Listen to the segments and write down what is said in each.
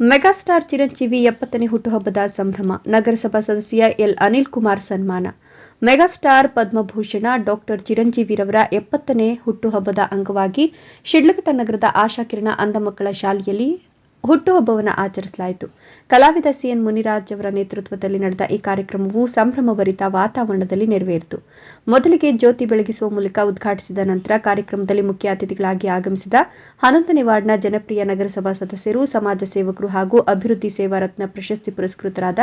Megastar Chiranjeevi ಎಪ್ಪತ್ತನೇ ಹುಟ್ಟುಹಬ್ಬದ ಸಂಭ್ರಮ. ನಗರಸಭಾ ಸದಸ್ಯ ಎಲ್ ಅನಿಲ್ ಕುಮಾರ್ ಸನ್ಮಾನ. ಮೆಗಾಸ್ಟಾರ್ ಪದ್ಮಭೂಷಣ ಡಾಕ್ಟರ್ ಚಿರಂಜೀವಿರವರ ಎಪ್ಪತ್ತನೇ ಹುಟ್ಟುಹಬ್ಬದ ಅಂಗವಾಗಿ ಶಿಡ್ಲಘಟ್ಟ ನಗರದ ಆಶಾಕಿರಣ ಅಂಧ ಮಕ್ಕಳ ಶಾಲೆಯಲ್ಲಿ ಹುಟ್ಟುಹಬ್ಬವನ್ನು ಆಚರಿಸಲಾಯಿತು. ಕಲಾವಿದ ಸಿಎನ್ ಮುನಿರಾಜ್ ಅವರ ನೇತೃತ್ವದಲ್ಲಿ ನಡೆದ ಈ ಕಾರ್ಯಕ್ರಮವು ಸಂಭ್ರಮಭರಿತ ವಾತಾವರಣದಲ್ಲಿ ನೆರವೇರಿತು. ಮೊದಲಿಗೆ ಜ್ಯೋತಿ ಬೆಳಗಿಸುವ ಮೂಲಕ ಉದ್ಘಾಟಿಸಿದ ನಂತರ ಕಾರ್ಯಕ್ರಮದಲ್ಲಿ ಮುಖ್ಯ ಅತಿಥಿಗಳಾಗಿ ಆಗಮಿಸಿದ ಹನ್ನೊಂದನೇ ವಾರ್ಡ್ನ ಜನಪ್ರಿಯ ನಗರಸಭಾ ಸದಸ್ಯರು, ಸಮಾಜ ಸೇವಕರು ಹಾಗೂ ಅಭಿವೃದ್ಧಿ ಸೇವಾ ರತ್ನ ಪ್ರಶಸ್ತಿ ಪುರಸ್ಕೃತರಾದ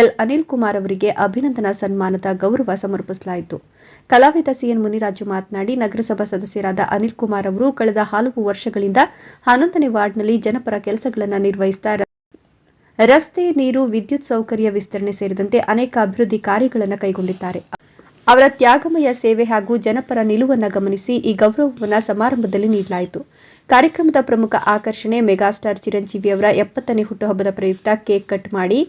ಎಲ್. ಅನಿಲ್ ಕುಮಾರ್ ಅವರಿಗೆ ಅಭಿನಂದನಾ, ಸನ್ಮಾನದ ಗೌರವ ಸಮರ್ಪಿಸಲಾಯಿತು. ಕಲಾವಿದ ಸಿಎನ್ ಮುನಿರಾಜು ಮಾತನಾಡಿ, ನಗರಸಭಾ ಸದಸ್ಯರಾದ ಅನಿಲ್ ಕುಮಾರ್ ಅವರು ಕಳೆದ ಹಲವು ವರ್ಷಗಳಿಂದ ಹನ್ನೊಂದನೇ ವಾರ್ಡ್ನಲ್ಲಿ ಜನಪರ ಕೆಲಸಗಳನ್ನು ನಿರ್ವಹಿಸುತ್ತಾ ನಿರ್ವಹಿಸ್ತಾ ರಸ್ತೆ, ನೀರು, ವಿದ್ಯುತ್ ಸೌಕರ್ಯ ವಿಸ್ತರಣೆ ಸೇರಿದಂತೆ ಅನೇಕ ಅಭಿವೃದ್ಧಿ ಕಾರ್ಯಗಳನ್ನು ಕೈಗೊಂಡಿದ್ದಾರೆ. ಅವರ ತ್ಯಾಗಮಯ ಸೇವೆ ಹಾಗೂ ಜನಪರ ನಿಲುವನ್ನು ಗಮನಿಸಿ ಈ ಗೌರವವನ್ನು ಸಮಾರಂಭದಲ್ಲಿ ನೀಡಲಾಯಿತು. ಕಾರ್ಯಕ್ರಮದ ಪ್ರಮುಖ ಆಕರ್ಷಣೆ ಮೆಗಾಸ್ಟಾರ್ ಚಿರಂಜೀವಿ ಅವರ ಎಪ್ಪತ್ತನೇ ಹುಟ್ಟುಹಬ್ಬದ ಪ್ರಯುಕ್ತ ಕೇಕ್ ಕಟ್ ಮಾಡಿ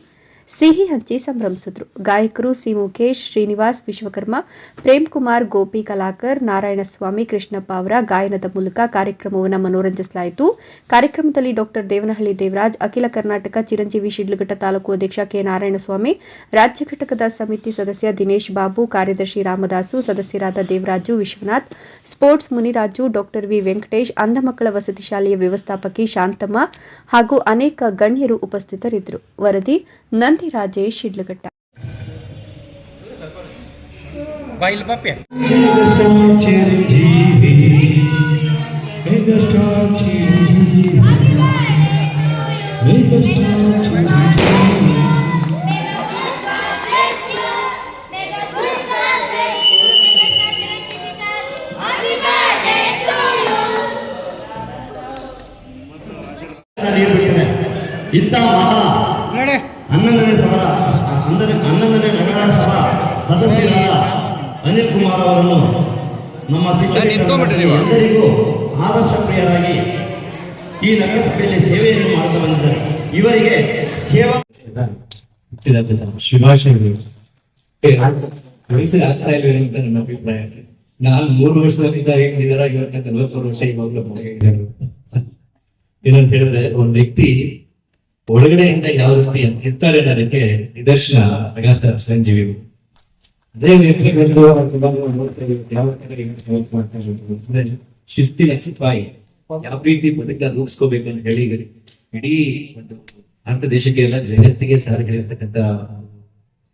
ಸಿಹಿ ಹಂಚಿ ಸಂಭ್ರಮಿಸಿದ್ರು. ಗಾಯಕರು ಸಿ. ಮುಖೇಶ್ ಶ್ರೀನಿವಾಸ್, ವಿಶ್ವಕರ್ಮ, ಪ್ರೇಮ್ ಕುಮಾರ್, ಗೋಪಿ ಕಲಾಕರ್, ನಾರಾಯಣಸ್ವಾಮಿ, ಕೃಷ್ಣಪ್ಪ ಅವರ ಗಾಯನದ ಮೂಲಕ ಕಾರ್ಯಕ್ರಮವನ್ನು ಮನೋರಂಜಿಸಲಾಯಿತು. ಕಾರ್ಯಕ್ರಮದಲ್ಲಿ ಡಾಕ್ಟರ್ ದೇವನಹಳ್ಳಿ ದೇವರಾಜ್, ಅಖಿಲ ಕರ್ನಾಟಕ ಚಿರಂಜೀವಿ ಶಿಡ್ಲಘಟ್ಟ ತಾಲೂಕು ಅಧ್ಯಕ್ಷ ಕೆ. ನಾರಾಯಣಸ್ವಾಮಿ, ರಾಜ್ಯ ಘಟಕದ ಸಮಿತಿ ಸದಸ್ಯ ದಿನೇಶ್ ಬಾಬು, ಕಾರ್ಯದರ್ಶಿ ರಾಮದಾಸು, ಸದಸ್ಯರಾದ Devaraju Vishwanath, sports Muniraju doctor V. Venkatesh, ಅಂಧ ಮಕ್ಕಳ ವಸತಿ ಶಾಲೆಯ ವ್ಯವಸ್ಥಾಪಕಿ ಶಾಂತಮ್ಮ ಹಾಗೂ ಅನೇಕ ಗಣ್ಯರು ಉಪಸ್ಥಿತರಿದ್ದರು. ವರದಿ Nandi Gandhi Rajesh ఇడ్లగట్ట Make us stop ಅವರನ್ನು ನಮ್ಮ ಎಲ್ಲರಿಗೂ ಆದರ್ಶ ಪ್ರಿಯರಾಗಿ ಈ ನಗರಸಭೆಯಲ್ಲಿ ಸೇವೆಯನ್ನು ಮಾಡ್ತಾ ಬಂದಿದ್ದಾರೆ ಇವರಿಗೆ ಸೇವಾ ಶುಭಾಶಯಗಳು ವಯಸ್ಸಿಗೆ ಆಗ್ತಾ ಇಲ್ಲ ಅಂತ ನನ್ನ ಅಭಿಪ್ರಾಯ ನಾನು ಮೂರು ವರ್ಷದಲ್ಲಿದ್ದ ಏನಿದಾರ ಇವತ್ತ ನಲವತ್ಮೂರು ವರ್ಷ ಇವಾಗಲೂ ಮನೆಗಿದ್ದಾರೆ ಏನಂತ ಹೇಳಿದ್ರೆ ಒಂದ್ ವ್ಯಕ್ತಿ ಒಳಗಡೆಯಿಂದ ಯಾವ ರೀತಿ ಇರ್ತಾರೆ ಅನ್ನೋದಕ್ಕೆ ನಿದರ್ಶನ ಮೆಗಾಸ್ಟಾರ್ ಚಿರಂಜೀವಿ ಅವರು. ಅದೇ ವ್ಯಕ್ತಿ ಬಂದು ಯಾವ ಮಾಡ್ತಾ ಇರೋದು, ಶಿಸ್ತಿನ ಸಿಪಾಯಿ. ಯಾವ ರೀತಿ ಬದುಕನ್ನ ರೂಪಿಸ್ಕೋಬೇಕು ಅಂತ ಹೇಳಿ ಇಡೀ ಒಂದು ಭಾರತ ದೇಶಕ್ಕೆ ಎಲ್ಲ ಜಗತ್ತಿಗೆ ಸಾರಿ ಹೇಳಿರ್ತಕ್ಕಂತ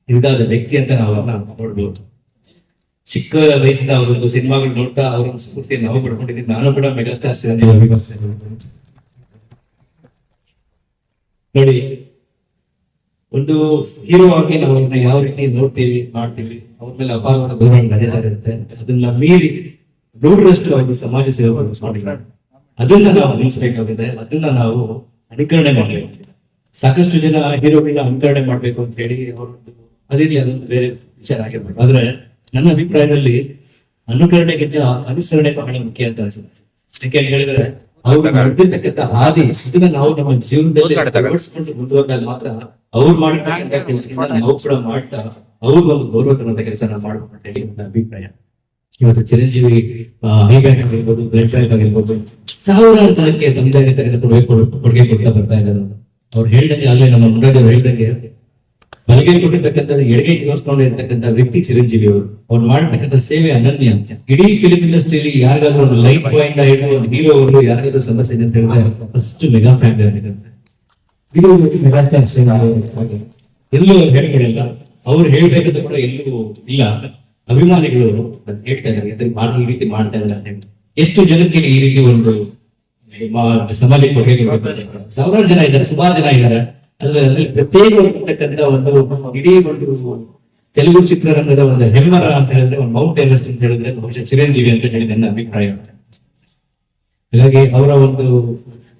ಇದಾದ ವ್ಯಕ್ತಿ ಅಂತ ನಾವು ನೋಡ್ಬೋದು. ಚಿಕ್ಕ ವಯಸ್ಸಿಂದ ಅವರೊಂದು ಸಿನಿಮಾಗಳು ನೋಡ್ತಾ ಅವರೊಂದು ಸ್ಫೂರ್ತಿ ನಾವು ಪಡ್ಕೊಂಡಿದ್ದೀವಿ. ನಾನು ಕೂಡ ಮೆಗಾಸ್ಟಾರ್. ನೋಡಿ ಒಂದು ಹೀರೋ ಆಗಿ ನಾವು ಅವ್ರನ್ನ ಯಾವ ರೀತಿ ನೋಡ್ತೀವಿ, ಮಾಡ್ತೀವಿ, ಅವ್ರ ಮೇಲೆ ಅಪಾರವಾದ ಗೌರವ ನಡೀತಾ ಇರುತ್ತೆ, ಅದನ್ನ ಮೀರಿ ನೂರರಷ್ಟು ಅವರು ಸಮಾಜ ಸೇವೆ ಮಾಡಿದ್ದಾರೆ. ಅದನ್ನ ನಾವು ನಿಲ್ಲಿಸಬೇಕಾಗಿದೆ, ಅದನ್ನ ನಾವು ಅನುಕರಣೆ ಮಾಡಬೇಕು. ಸಾಕಷ್ಟು ಜನ ಹೀರೋಗಳನ್ನ ಅನುಕರಣೆ ಮಾಡ್ಬೇಕು ಅಂತ ಹೇಳಿ ಅವರೊಂದು ಅದಿರ್ಲಿ ಅದೊಂದು ಬೇರೆ ವಿಚಾರ ಆಗಿರ್ಬೋದು. ಆದ್ರೆ ನನ್ನ ಅಭಿಪ್ರಾಯದಲ್ಲಿ ಅನುಕರಣೆಗಿಂತ ಅನುಸರಣೆ ಬಹಳ ಮುಖ್ಯ ಅಂತ ಅನ್ಸುತ್ತೆ. ಯಾಕೆ ಹೇಳಿದ್ರೆ ಅವ್ರು ನಡೆದಿರ್ತಕ್ಕಂಥ ಹಾದಿ ಇದನ್ನ ನಾವು ನಮ್ಮ ಜೀವನದಲ್ಲಿ ಅಳವಡಿಸ್ಕೊಂಡು ಮುಂದುವರೆದಾಗ ಮಾತ್ರ ಅವ್ರು ಮಾಡಿರ್ತಕ್ಕಂಥ ಕೆಲಸಗಳನ್ನ ನಾವು ಕೂಡ ಮಾಡ್ತಾ ಅವ್ರಿಗೆ ಒಂದು ಗೌರವ ತರುವಂತ ಕೆಲಸ ನಾವು ಮಾಡ್ಬೇಕು ಅಂತ ಹೇಳಿ ನನ್ನ ಅಭಿಪ್ರಾಯ. ಇವತ್ತು ಚಿರಂಜೀವಿ ಐ ಬ್ಯಾಂಕ್ ಆಗಿರ್ಬೋದು ಬ್ಲಡ್ ಬ್ಯಾಂಕ್ ಆಗಿರ್ಬೋದು ಸಾವಿರಾರು ಜನಕ್ಕೆ ತಮ್ಮದೇ ಆಗಿರ್ತಕ್ಕಂಥ ಕೊಡುಗೆ ಕೊಡ್- ಕೊಡುಗೆ ಕೊಡ್ತಾ ಬರ್ತಾ ಇದ್ದಾರೆ. ಅವ್ರು ಹೇಳ್ದಂಗೆ ಅಲ್ಲೇ ನಮ್ಮ ಮುಂದೆ ಅವ್ರು ಹೇಳ್ದಂಗೆ ಬಲಗೈ ಕೊಟ್ಟಿರ್ತಕ್ಕಂಥ ಎಡಗೈ ಇರ್ತಕ್ಕಂಥ ವ್ಯಕ್ತಿ ಚಿರಂಜೀವಿ ಅವರು. ಅವ್ರು ಮಾಡ್ತಕ್ಕಂಥ ಸೇವೆ ಅನನ್ಯ ಇಡೀ ಫಿಲಿಂ ಇಂಡಸ್ಟ್ರಿಯಲ್ಲಿ ಯಾರಿಗಾದ್ರೂ ಒಂದು ಲೈಟ್ ಪಾಯಿಂಟ್ ಹಿಡಿದು ಒಂದು ಹೀರೋ ಅವರು ಯಾರಿಗಾದ್ರೂ ಸಮಸ್ಯೆ ಇದೆ ಅಂತ ಹೇಳಿದ್ರೆ ಫಸ್ಟ್ ಮೆಗಾ ಆಗಿರುತ್ತೆ ಇದು ಎಲ್ಲೂ ಅವ್ರು ಹೇಳ್ಕೊಡಲ್ಲ. ಅವ್ರು ಹೇಳ್ಬೇಕಂತ ಕೂಡ ಎಲ್ಲೂ ಇಲ್ಲ. ಅಭಿಮಾನಿಗಳು ಹೇಳ್ತಾ ಇದ್ದಾರೆ. ಈ ರೀತಿ ಮಾಡ್ತಾ ಇಲ್ಲ ಅಂತ ಎಷ್ಟು ಜನಕ್ಕೆ ಈ ರೀತಿ ಒಂದು ಸಮಾಜಕ್ಕೆ? ಸಾವಿರಾರು ಜನ ಇದ್ದಾರೆ, ಸುಮಾರು ಜನ ಇದ್ದಾರೆ. ಪ್ರತ್ಯೇಕವಾಗಿರ್ತಕ್ಕಂಥ ಒಂದು ಇಡೀ ಒಂದು ತೆಲುಗು ಚಿತ್ರರಂಗದ ಒಂದು ಹೆಮ್ಮರ ಅಂತ ಹೇಳಿದ್ರೆ, ಒಂದು ಮೌಂಟ್ ಎವರೆಸ್ಟ್ ಅಂತ ಹೇಳಿದ್ರೆ ಬಹುಶಃ ಚಿರಂಜೀವಿ ಅಂತ ಹೇಳಿ ನನ್ನ ಅಭಿಪ್ರಾಯ. ಹಾಗಾಗಿ ಅವರ ಒಂದು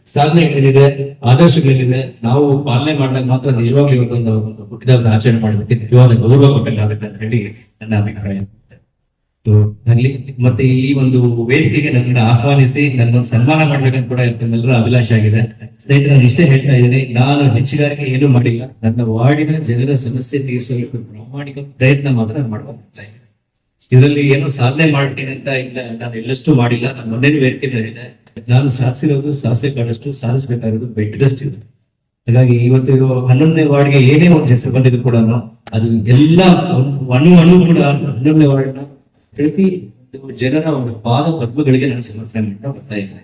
ಸಾಧನೆಗಳೇನಿದೆ ಆದರ್ಶಗಳೇನಿದೆ, ನಾವು ಪಾಲನೆ ಮಾಡಿದಾಗ ಮಾತ್ರ ನಿಜವಾಗ್ಲೂ ಒಂದು ಹುಟ್ಟಿದ ಆಚರಣೆ ಮಾಡಬೇಕು ನಿಜವಾದ ಗೌರವ ಕೊಟ್ಟಂಗಾಗುತ್ತೆ ಅಂತ ಹೇಳಿ ನನ್ನ ಅಭಿಪ್ರಾಯ. ಮತ್ತೆ ಈ ಒಂದು ವೇದಿಕೆಗೆ ನನ್ನನ್ನು ಆಹ್ವಾನಿಸಿ, ನನ್ನನ್ನು ಸನ್ಮಾನ ಮಾಡ್ಬೇಕಂತ ಕೂಡ ಎಲ್ಲರ ಅಭಿಲಾಷೆ ಆಗಿದೆ. ಸ್ನೇಹಿತರೆ ಇಷ್ಟೇ ಹೇಳ್ತಾ ಇದ್ದೀನಿ. ನಾನು ಹೆಚ್ಚಿಗಾರಿಕೆ ಏನು ಮಾಡಿಲ್ಲ. ನನ್ನ ವಾರ್ಡಿನ ಜನರ ಸಮಸ್ಯೆ ತೀರಿಸಬೇಕು ಪ್ರಾಮಾಣಿಕ ಪ್ರಯತ್ನ ಮಾತ್ರ ನಾನು ಮಾಡ್ಕೊಂಡು ಬರ್ತಾ ಇದ್ದೀನಿ. ಇದರಲ್ಲಿ ಏನೋ ಸಾಧನೆ ಮಾಡ್ತೀನಿ ಅಂತ ಇಲ್ಲ. ನಾನು ಎಲ್ಲಷ್ಟು ಮಾಡಿಲ್ಲ. ನಾನು ಮೊನ್ನೆನೂ ವೇದಿಕೆ ಹೇಳಿದೆ ನಾನು ಸಾಧಿಸಿರೋದು, ಸಾಧಿಸಬೇಕಾದಷ್ಟು ಸಾಧಿಸಬೇಕಾಗಿರೋದು ಬೆಟ್ಟದಷ್ಟು ಇರುತ್ತೆ ಹಾಗಾಗಿ ಇವತ್ತು ಇದು ಹನ್ನೊಂದನೇ ವಾರ್ಡ್ಗೆ ಏನೇ ಒಂದು ಹೆಸರು ಬಂದಿದ್ರು ಕೂಡ ಅದು ಎಲ್ಲ ಒಂದು ಅಣು ಕೂಡ ಹನ್ನೊಂದನೇ ವಾರ್ಡ್ನ ಪ್ರತಿ ಜನರ ಒಂದು ಪಾದ ಪದ್ಮಗಳಿಗೆ ನಾನು ಸಮರ್ಪಣೆ ಮಾಡ್ತಾ ಬರ್ತಾ ಇದ್ದೇನೆ.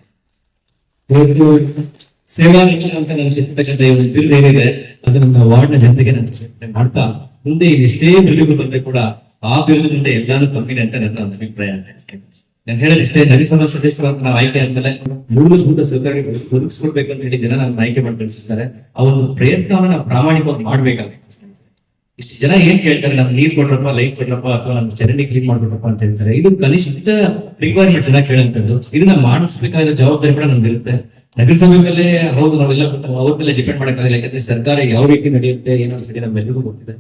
ಸೇವಾ ಅಂತ ಒಂದು ಏನಿದೆ ಅದು ನಮ್ಮ ವಾರ್ಡ್ನ ಜನತೆಗೆ ನಾನು ಮಾಡ್ತಾ, ಮುಂದೆ ಎಷ್ಟೇ ಬಿಲ್ಗಳು ಬಂದ್ರೆ ಕೂಡ ಆ ಬಿಲ್ ಮುಂದೆ ಎಲ್ಲಾನು ಕಮ್ಮಿದೆ ಅಂತ ನನ್ನ ಒಂದು ಅಭಿಪ್ರಾಯ ನಾನು ಹೇಳಿದ್ರೆ ಇಷ್ಟೇ ನಗರಸಭಾ ಸದಸ್ಯರು ನಾವು ಆಯ್ಕೆ ಆದ್ಮೇಲೆ ಮೂಲಭೂತ ಸೌಕರ್ಯ ಒದಗಿಸ್ಕೊಡ್ಬೇಕು ಅಂತ ಹೇಳಿ ಜನ ನನ್ನ ಆಯ್ಕೆ ಮಾಡಿ ಕಳಿಸಿರ್ತಾರೆ ಆ ಒಂದು ಪ್ರಯತ್ನವನ್ನ ನಾವು ಪ್ರಾಮಾಣಿಕವಾಗಿ ಮಾಡ್ಬೇಕಾಗುತ್ತೆ ಇಷ್ಟು ಜನ ಏನ್ ಕೇಳ್ತಾರೆ, ನಮ್ಗೆ ನೀರ್ ಕೊಡ್ರಪ್ಪ ಲೈಟ್ ಕೊಡ್ರಪ್ಪ, ಅಥವಾ ನಮ್ಮ ಚರಂಡಿ ಕ್ಲೀನ್ ಮಾಡ್ಬಿಡ್ರಪ್ಪ ಅಂತ ಹೇಳ್ತಾರೆ. ಇದು ಕನಿಷ್ಠ ರಿಕ್ವೈರ್ಮೆಂಟ್ ಜನ ಕೇಳಂತದ್ದು ಇದನ್ನ ಮಾಡಿಸ್ಬೇಕಾದ ಜವಾಬ್ದಾರಿ ಕೂಡ ನಮ್ಗೆ ಇರುತ್ತೆ ಸಮಯದಲ್ಲಿ ಮೇಲೆ, ಹೌದು, ನಾವೆಲ್ಲ ಅವ್ರ ಮೇಲೆ ಡಿಪೆಂಡ್ ಮಾಡೋಕ್ಕಾಗಲ್ಲ ಯಾಕಂದ್ರೆ ಸರ್ಕಾರ ಯಾವ ರೀತಿ ನಡೆಯುತ್ತೆ, ಏನೋ ಹೇಳಿ ನಮ್ಮೆಲ್ಲರಿಗೂ ಗೊತ್ತಿದೆ.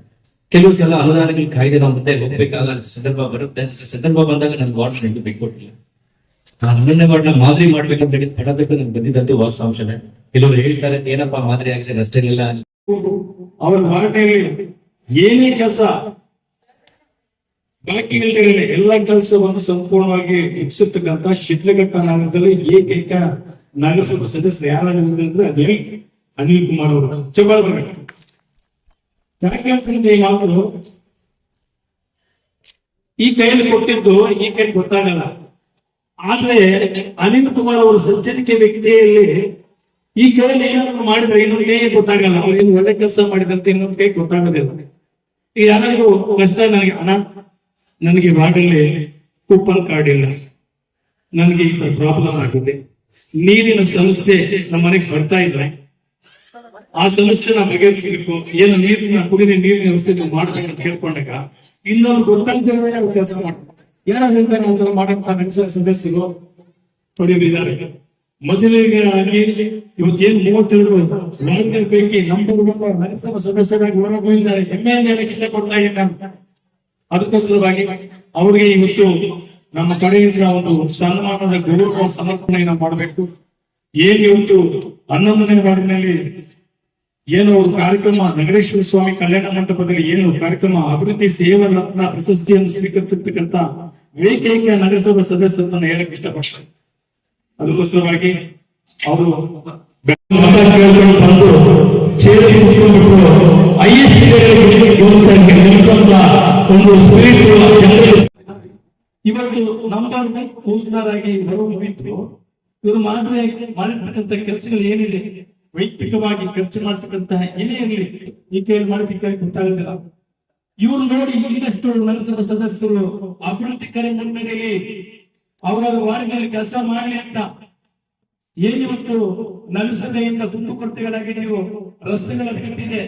ಕೆಲವು ಸಲ ಅನುದಾನಗಳ ಕಾಯ್ದೆ ನಾವು ಮುಂದೆ ಹೋಗ್ಬೇಕಾದ ಸಂದರ್ಭ ಬರುತ್ತೆ. ಸಂದರ್ಭ ಬಂದಾಗ ನನ್ ವಾರ್ಡ್ ನನಗೆ ಬಿಟ್ಕೊಟ್ಟಿಲ್ಲ ಆ ಹನ್ನೊಂದನೇ ವಾರ್ಡ್ನ ಮಾದರಿ ಮಾಡ್ಬೇಕಂತ ಹೇಳಿ ತಡಬೇಕು ನನ್ಗೆ ಬಂದಿದ್ದಂತೂ ವಾಸ್ತವಾಂಶನೇ. ಕೆಲವರು ಹೇಳ್ತಾರೆ, ಏನಪ್ಪಾ ಮಾದರಿ ಆಗಿದೆ ಇಲ್ಲ ಅವರ ವಾರ್ಡ್ನಲ್ಲಿ ಏನೇ ಕೆಲಸ, ಬಾಕಿ ಇಲ್ದಿರಲಿ ಎಲ್ಲ ಕೆಲಸವನ್ನು ಸಂಪೂರ್ಣವಾಗಿ ಮುಗಿಸಿರ್ತಕ್ಕಂಥ ಶಿಡ್ಲಘಟ್ಟ ನಗರದಲ್ಲಿ ಏಕೈಕ ನಗರಸಭಾ ಸದಸ್ಯರು ಯಾರಾಗಿದ್ದಾರೆ ಅಂದ್ರೆ ಅದು ಅನಿಲ್ ಕುಮಾರ್ ಅವರು. ಚಬಾರ್ಬರ ಯಾಕೆ ಅಂತಂದ್ರೆ ಈ ಕೈಯಲ್ಲಿ ಕೊಟ್ಟಿದ್ದು ಈ ಕೈ ಗೊತ್ತಾಗಲ್ಲ. ಆದ್ರೆ ಅನಿಲ್ ಕುಮಾರ್ ಅವರ ಸಜ್ಜನಿಕೆ ವ್ಯಕ್ತಿಯಲ್ಲಿ ಈ ಕೈಯಲ್ಲಿ ಏನಾದ್ರು ಮಾಡಿದ್ರೆ ಇನ್ನೊಂದು ಕೈಗೆ ಗೊತ್ತಾಗಲ್ಲ. ಅವ್ರು ಏನು ಒಳ್ಳೆ ಕೆಲಸ ಮಾಡಿದಂತೆ ಇನ್ನೊಂದು ಕೈ ಗೊತ್ತಾಗೋದಿಲ್ಲ. ಈಗ ಯಾರಾದ್ರೂ ಕಷ್ಟ ನನಗೆ ಹಣ, ನನಗೆ ವಾರ್ಡಲ್ಲಿ ಕೂಪನ್ ಕಾರ್ಡ್ ಇಲ್ಲ. ನನಗೆ ಈ ಪ್ರಾಬ್ಲಮ್ ಆಗಿದೆ. ನೀರಿನ ಸಂಸ್ಥೆ ನಮ್ಮ ಮನೆಗೆ ಬರ್ತಾ ಇಲ್ಲ ಆ ಸಮಸ್ಯೆ ನಾವು ಬಗೆಹರಿಸಬೇಕು. ಏನು ನೀರಿನ ಕುಡಿದ ನೀರಿನ ವ್ಯವಸ್ಥೆ ನೀವು ಮಾಡ್ಬೇಕಂತ ಕೇಳ್ಕೊಂಡಾಗ, ಇನ್ನೊಂದು ಗೊತ್ತಾಗ್ತಿರೋ ಕೆಲಸ ಮಾಡ್ತಾರೆ ಯಾರು ಹೇಳ್ತಾರೆ ನಗರಸಭೆ ಸದಸ್ಯರು? ಪಡೆಯಲಿದ್ದಾರೆ ಮೊದಲಿಗೆಯಾಗಿ ಇವತ್ತೇನು ಮೂವತ್ತೆರಡು ವಾರ್ಡ್ಗಳ ಪೈಕಿ ನಂಬರ್ ನಗರಸಭಾ ಸದಸ್ಯರಾಗಿ ಹೊರಗೋಗಿದ್ದಾರೆ. ಹೆಮ್ಮೆಯಿಂದ ಹೇಳಕ್ಕೆ ಇಷ್ಟಪಡ್ತಾ ಇದ್ದೀನಿ ನಾನು ಅದಕ್ಕೋಸ್ಕರವಾಗಿ ಅವರಿಗೆ ಇವತ್ತು ನಮ್ಮ ಕಡೆಯಿಂದ ಒಂದು ಸನ್ಮಾನದ ಗೌರವ ಸಮರ್ಪಣೆಯನ್ನು ಮಾಡಬೇಕು. ಏನ್ ಇವತ್ತು ಹನ್ನೊಂದನೇ ವಾರ್ಡಿನಲ್ಲಿ ಏನು ಒಂದು ಕಾರ್ಯಕ್ರಮ ನಗರೇಶ್ವರ ಸ್ವಾಮಿ ಕಲ್ಯಾಣ ಮಂಟಪದಲ್ಲಿ ಏನು ಕಾರ್ಯಕ್ರಮ, ಅಭಿವೃದ್ಧಿ ಸೇವಾ ರತ್ನ ಪ್ರಶಸ್ತಿಯನ್ನು ಸ್ವೀಕರಿಸಿರ್ತಕ್ಕಂತ ಏಕೈಕ ನಗರಸಭಾ ಸದಸ್ಯರನ್ನು ಹೇಳಕ್ ಇಷ್ಟಪಡ್ತಾರೆ ಅದಕ್ಕೋಸ್ಕರವಾಗಿ ಅವರು ಬಂದು ಚೇರಿ ಒಂದು ಸ್ಪಿರಿಟ್ ಜನರು ಇವತ್ತು ಒನ್ ಪೋಸ್ಟರ್ ಆಗಿ ಮುಗಿತು. ಇವರು ಮಾತ್ರ ಮಾಡಿರ್ತಕ್ಕಂಥ ಕೆಲಸಗಳು ಏನಿದೆ? ವೈಯಕ್ತಿಕವಾಗಿ ಖರ್ಚು ಮಾಡ್ತಕ್ಕಂತಹ ಏನೇ ಇರಲಿ, ಈ ಕೈಯಲ್ಲಿ ಮಾಡಿದ ಗೊತ್ತಾಗೋದಿಲ್ಲ. ಇವ್ರು ನೋಡಿ ಇನ್ನಷ್ಟು ನಗರಸಭಾ ಸದಸ್ಯರು ಅಭಿವೃದ್ಧಿ ಕರೆ ಮುನ್ನಡೆಯಲ್ಲಿ ಅವರವರ ವಾರ್ಡ್ನಲ್ಲಿ ಕೆಲಸ ಮಾಡಲಿ ಅಂತ. ಏನಿವತ್ತು ನಗರಸಭೆಯಿಂದ ನೀವು ರಸ್ತೆಗಳನ್ನು ಕಟ್ಟಿದೆ?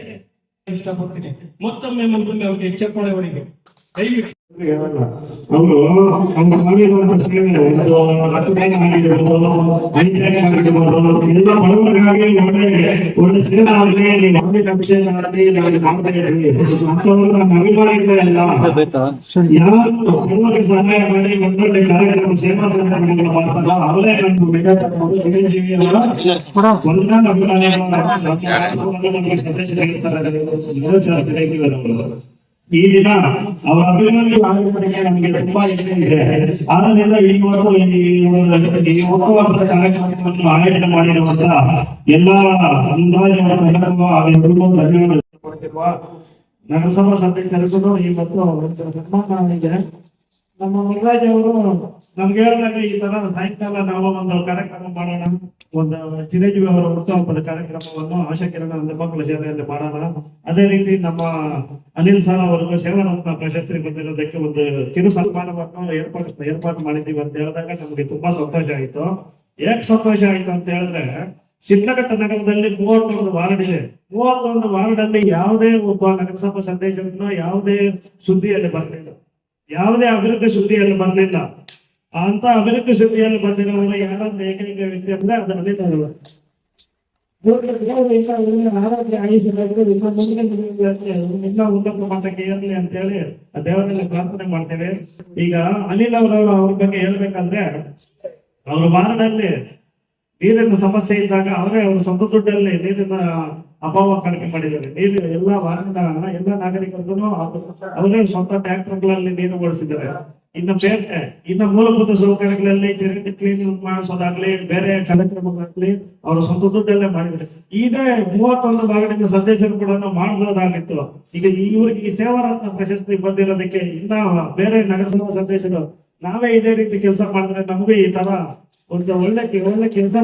ಇಷ್ಟಪಡ್ತೀನಿ. ಮತ್ತೊಮ್ಮೆ ಮುಂದೆ ಅವ್ರಿಗೆ ಚಪ್ಪಾಳೆ ಅವರಿಗೆ ದಯವಿಟ್ಟು. ಅವರು ಅವರು ಮಾಡಿರುವಂತ ಸೇವೆ ಒಂದು ರಚನೆ ಆಗಿರ್ಬೋದು ಐಟೆಕ್ ಆಗಿರ್ಬೋದು ಎಲ್ಲ ಬಡವರಿಗಾಗಿ ಒಳ್ಳೆ ಒಳ್ಳೆ ಸೇವೆ ಆಗಲಿ ನೀವು ಆಮಿಷ ಅಭಿಷೇಕ ಆಗಲಿ ನಾವು ಮಾಡ್ತಾ ಇದ್ವಿ ಅಂತವ್ರು ನಮ್ಮ ಅಭಿಮಾನಿಗಳ ಯಾರು ಸಹಾಯ ಮಾಡಿ ಒಂದೊಳ್ಳೆ ಕಾರ್ಯಕ್ರಮ ಸೇವಾ ಸಂದರ್ಭಗಳು ಮಾಡ್ತಾರ ಅವರೇ ನಮ್ಮ ಮೆಗಾ ಒಂದೊಂದು ಅಭಿಮಾನಿಗಳು ಸಂದೇಶ ತೆಗೆದುತ್ತಾರೆ ಅವರು ಈ ದಿನ ಅವರ ಅಭಿಮಾನಿ ಆಗಿರೋದಕ್ಕೆ ನಮಗೆ ತುಂಬಾ ಹೆಮ್ಮೆ ಇದೆ. ಆದ್ದರಿಂದ ಈ ಒಂದು- ಈ ಹುಟ್ಟುಹಬ್ಬದ ಕಾರ್ಯಕ್ರಮವನ್ನು ಆಯೋಜನೆ ಮಾಡಿರುವಂತ ಎಲ್ಲಾ ಅಂದಾಜು ಎಲ್ಲರಿಗೂ ಅವರಿಗೂ ಧನ್ಯವಾದ ಕೊಡ್ತಿರುವ ನಗರಸಭಾ ಸದಸ್ಯರಿಗೂ ಇವತ್ತು ಸನ್ಮಾನ ಇದೆ ನಮ್ಮ ಮುರುಘರಾಜ್ ಅವರು ನಮ್ಗೆ ಹೇಳಿದಾಗ ಈ ತರ ಸಾಯಂಕಾಲ ನಾವು ಒಂದು ಕಾರ್ಯಕ್ರಮ ಮಾಡೋಣ. ಒಂದು ಚಿರಂಜೀವಿ ಅವರ ಹುಟ್ಟುಹಬ್ಬದ ಕಾರ್ಯಕ್ರಮವನ್ನು ಆಶಾಕಿರಣ ಮಕ್ಕಳ ಶಾಲೆಯಲ್ಲಿ ಮಾಡೋಣ. ಅದೇ ರೀತಿ ನಮ್ಮ ಅನಿಲ್ ಸರ್ ಅವರಿಗೂ ಸೇವಾರತ್ನ ಪ್ರಶಸ್ತಿ ಬಂದಿರೋದಕ್ಕೆ ಒಂದು ಕಿರು ಸನ್ಮಾನವನ್ನು ಏರ್ಪಾಡು ಏರ್ಪಾಡು ಮಾಡಿದ್ದೀವಿ ಅಂತ ಹೇಳಿದಾಗ ನಮಗೆ ತುಂಬಾ ಸಂತೋಷ ಆಯಿತು. ಯಾಕೆ ಸಂತೋಷ ಆಯ್ತು ಅಂತ ಹೇಳಿದ್ರೆ ಶಿಡ್ಲಘಟ್ಟ ನಗರದಲ್ಲಿ ಮೂವತ್ತೊಂದು ವಾರ್ಡ್ ಇದೆ. ಮೂವತ್ತೊಂದು ವಾರ್ಡ್ ಅಲ್ಲಿ ಯಾವುದೇ ಒಬ್ಬ ನಗರಸಭಾ ಸಂದೇಶವನ್ನು ಯಾವುದೇ ಸುದ್ದಿಯಲ್ಲಿ ಬರಲಿಲ್ಲ. ಯಾವುದೇ ಅಭಿವೃದ್ಧಿ ಸುದ್ದಿಯಲ್ಲಿ ಬರಲಿಲ್ಲ. ಅಂತ ಅಭಿವೃದ್ಧಿ ಸುದ್ದಿಯಲ್ಲಿ ಬಂದಿರೋರು ಯಾರೊಂದು ಏಕೈಕ ವ್ಯಕ್ತಿ ಅಂದ್ರೆ ಅದು ಅನಿಲ್ ಅವರು ಆರೋಗ್ಯ ಇನ್ನ ಉನ್ನತ ಮಟ್ಟಕ್ಕೆ ಅಂತ ದೇವರಲ್ಲಿ ಪ್ರಾರ್ಥನೆ ಮಾಡ್ತೇವೆ. ಈಗ ಅನಿಲ್ ಅವರವರು ಅವ್ರ ಬಗ್ಗೆ ಹೇಳ್ಬೇಕಂದ್ರೆ ಅವ್ರ ವಾರ್ಡಲ್ಲಿ ನೀರಿನ ಸಮಸ್ಯೆ ಇದ್ದಾಗ ಅವರೇ ಅವ್ರ ಸ್ವಂತ ದುಡ್ಡಲ್ಲಿ ನೀರಿನ ಅಭಾವ ಕಡಿಮೆ ಮಾಡಿದ್ದಾರೆ. ನೀರು ಎಲ್ಲಾ ವಾರ್ಡಿನ ಎಲ್ಲಾ ನಾಗರಿಕರಿಗೂ ಅವರೇ ಸ್ವಂತ ಟ್ಯಾಕ್ಟರ್ಗಳಲ್ಲಿ ನೀರು ಓಡಿಸಿದ್ದಾರೆ. ಇನ್ನು ಇನ್ನು ಮೂಲಭೂತ ಸೌಕರ್ಯಗಳಲ್ಲಿ ಚರಂಡಿ ಕ್ಲೀನಿಂಗ್ ಮಾಡಿಸೋದಾಗ್ಲಿ, ಬೇರೆ ಕಾರ್ಯಕ್ರಮಗಳಾಗ್ಲಿ, ಅವರ ಸ್ವಂತ ದುಡ್ಡಲ್ಲೇ ಮಾಡಿದ್ರೆ. ಈಗ ಮೂವತ್ತೊಂದು ಭಾಗದಿಂದ ಕೂಡ ಮಾಡಬಹುದಾಗಿತ್ತು ಈಗ ಇವ್ರಿಗೆ ಈ ಸೇವಾರತ್ನ ಪ್ರಶಸ್ತಿ ಬಂದಿರೋದಕ್ಕೆ ಇನ್ನ ಬೇರೆ ನಗರಸಭಾ ಸಂದೇಶಗಳು, ನಾವೇ ಇದೇ ರೀತಿ ಕೆಲಸ ಮಾಡಿದ್ರೆ ನಮಗೂ ಈ ತರ ಒಂದು ಒಳ್ಳೆ ಒಳ್ಳೆ ಕೆಲಸ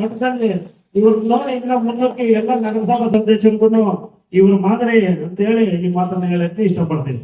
ಮಠದಲ್ಲಿ ಇವ್ರು ಇನ್ನ ಮುಂದಕ್ಕೆ ಎಲ್ಲ ನಗರಸಭಾ ಸದಸ್ಯರಿಗೂ ಇವ್ರ ಮಾದರಿ ಅಂತ ಹೇಳಿ ಈ ಮಾತನ್ನ ಹೇಳಕ್ಕೆ ಇಷ್ಟಪಡ್ತೀನಿ.